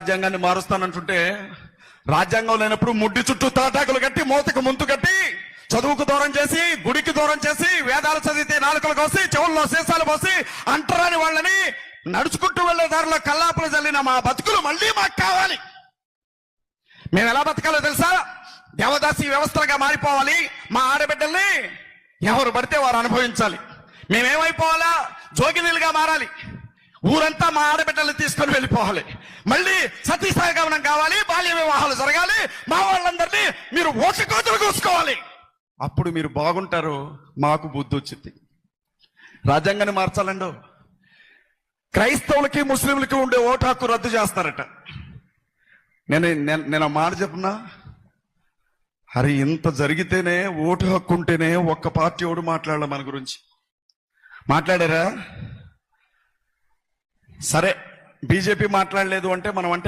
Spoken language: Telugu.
రాజ్యాంగాన్ని మారుస్తానంటుంటే రాజ్యాంగం లేనప్పుడు ముడ్డి చుట్టూ తాటాకులు కట్టి మూతకు ముందు కట్టి చదువుకు దూరం చేసి గుడికి దూరం చేసి వేదాలు చదివితే నాలుకలు కోసి చెవుల్లో సీసాలు పోసి అంటరాని వాళ్ళని నడుచుకుంటూ వెళ్ళే దారిలో కల్లాపులు చల్లిన మా బతుకులు మళ్ళీ మాకు కావాలి. మేము ఎలా బతకాలో తెలుసా? దేవదాసి వ్యవస్థలుగా మారిపోవాలి. మా ఆడబిడ్డల్ని ఎవరు పడితే వారు అనుభవించాలి. మేమేమైపోవాలా? జోగినీలుగా మారాలి. ఊరంతా మా ఆడబిడ్డలు తీసుకొని వెళ్ళిపోవాలి. మళ్ళీ సతీసాయి సహగమనం కావాలి బాల్య వివాహాలు జరగాలి మా వాళ్ళందరినీ మీరు ఓటు కోతలు కూసుకోవాలి. అప్పుడు మీరు బాగుంటారు మాకు బుద్ధి వచ్చింది రాజ్యాంగాన్ని మార్చాలండు? క్రైస్తవులకి ముస్లింలకి ఉండే ఓటు హక్కు రద్దు చేస్తారట. నేను నేను మాట చెప్పనా? అరే ఇంత జరిగితేనే ఓటు హక్కు ఉంటేనే ఒక్క పార్టీ ఓడు మాట్లాడాలి మన గురించి. మాట్లాడారా? సరే బీజేపీ మాట్లాడలేదు అంటే మనం అంటే